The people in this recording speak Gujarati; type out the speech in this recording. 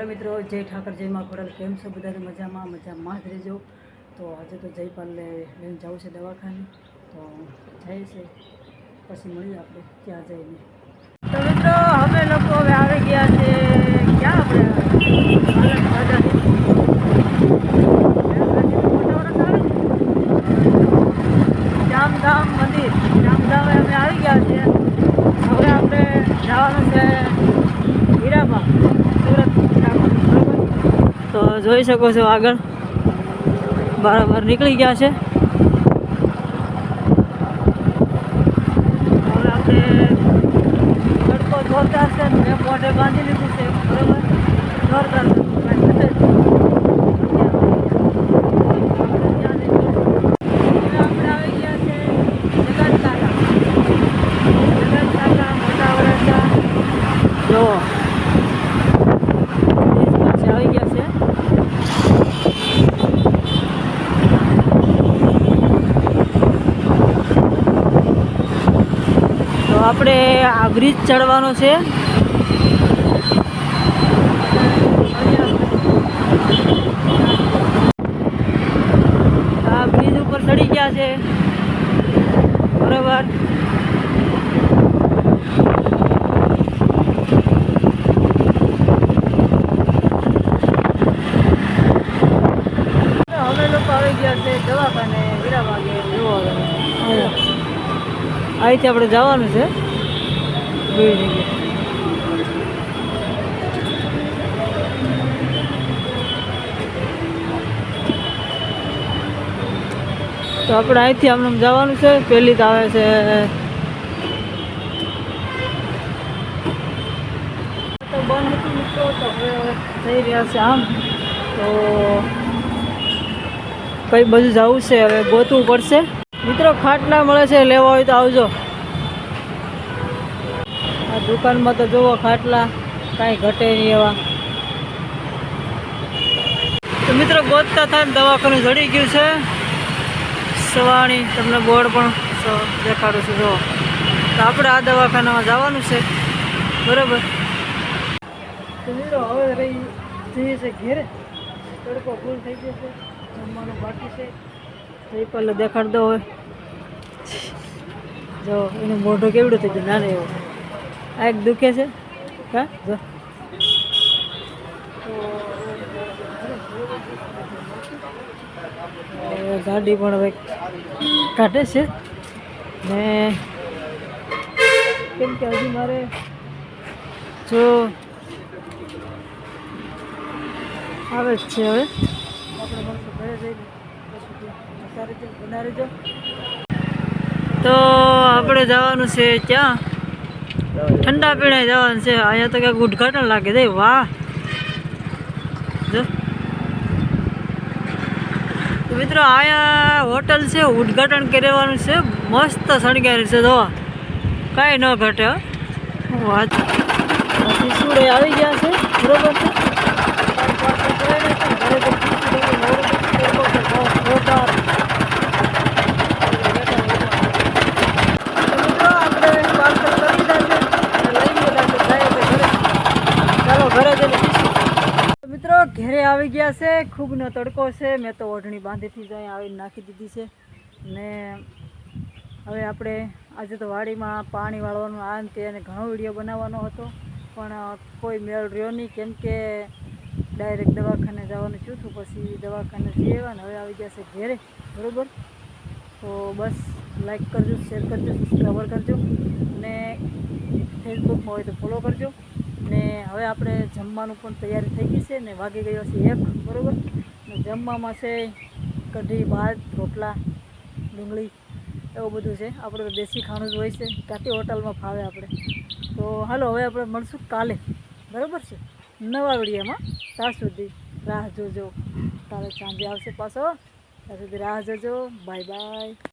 હલો મિત્રો, જય ઠાકર, જય માં ખોડલ કેમ છો બધાને? મજામાં? મજામાં જ રહેજો. તો આજે તો જયપાલને લઈને જવું છે દવાખાને. તો જાય છે. પછી મળીએ આપણે ત્યાં જઈને. તો મિત્રો, અમે લોકો હવે આવી ગયા છે, ક્યાં આપણે. જામધામ મંદિર. જામધામ અમે આવી ગયા છીએ. હવે આપણે જવાનું છે હીરામાં સુરત હીરામાં બરોબર તો જોઈ શકો છો આગળ. બરાબર નીકળી ગયા છે. હવે આપણે તડકો જોરદાર છે મેં મોઢે બાંધી લીધું છે બરોબર જોરદાર છે. કાંઈ ઘટે જ નહીં. હવે આપણે આવી ગયા છે જગતકાલા. જગતકાલા, મોટા વરાછા. જુઓ બ્રિજ પાસે આવી ગયા છે તો આપણે આ બ્રિજ ચડવાનો છે. આ બ્રિજ ઉપર ચડી ગયા છે. બરોબર અમે લોકો આવી ગયા છે દવાખાને વીરાવાગે જુઓ હવે. અહીંથી આપણે જવાનું છે. તો આપણે અહીંથી આમ જવાનું છે. પહેલી તો આવે છે થઈ રહ્યા છે આમ. તો કઈ બધું જવું છે, હવે ગોતવું પડશે. મિત્રો ખાટલા મળે છે, લેવા હોય તો આવજો. આ દુકાનમાં તો જુઓ ખાટલા, કાંઈ ઘટે નહીં એવા. તો મિત્રો ગોતતા થાય ને દવાખાનું જડી ગયું છે. સવાણી, તમને બોર્ડ પણ દેખાડું છું, જુઓ. તો આપણે આ દવાખાનામાં જવાનું છે. બરાબર? તો મિત્રો હવે રહી જઈએ છે ઘેરે. તડકો ફૂલ થઈ ગયો છે, જમવાનું બાકી છે. જયપાલને દેખાડ દો હવે. જો, એનું મોઢું કેવડું થઈ ગયું, નાને એવું. આ એક દુખે છે? હા, જો. ગાડી પણ હવે કાઢે છે. ને કેમ કે હજી મારે, જો, આવે જ છે હવે. આપણે મળશું ઘરે જઈને તો આપણે જવાનું છે ત્યાં. ઠંડા પીણા જવાનું છે. અહીંયા તો ક્યાંક ઉદઘાટન લાગે છે. વાહ. જો. મિત્રો, અહીંયા હોટલ છે, ઉદઘાટન કરવાનું છે. મસ્ત શણગારી છે જો કાંઈ ન ઘટે વાત. શિશુડે આવી ગયા છે, બરોબર છે. ઘરે આવી ગયા છે, ખૂબનો તડકો છે, મેં તો ઓઢણી બાંધીથી જ અહીંયા આવીને નાખી દીધી છે. ને હવે આપણે આજે તો વાડીમાં પાણી વાળવાનું આ તે અને ઘણો વીડિયો બનાવવાનો હતો, પણ કોઈ મેળ રહ્યો નહીં. કેમ કે ડાયરેક્ટ દવાખાને જવાનું તો પછી દવાખાને જઈ આવ્યા ને હવે આવી ગયા છે ઘેરે, બરાબર? તો બસ લાઈક કરજો શેર કરજો સબસ્ક્રાઈબર કરજો. ને ફેસબુકમાં હોય તો ફોલો કરજો. ને હવે આપણે જમવાનું પણ તૈયારી થઈ ગઈ છે ને વાગી ગયો છે એક, બરાબર? જમવામાં છે કઢી, ભાત, રોટલા, ડુંગળી, એવું બધું છે. આપણે તો દેશી ખાણું જ હોય છે. કાંથી હોટલમાં ફાવે આપણે? તો હાલો, હવે આપણે મળશું કાલે. બરાબર છે? નવા વિડીયોમાં. ત્યાં સુધી રાહ જોજો. કાલે સાંજે આવશે પાછો. ત્યાં સુધી રાહ જોજો. Bye bye.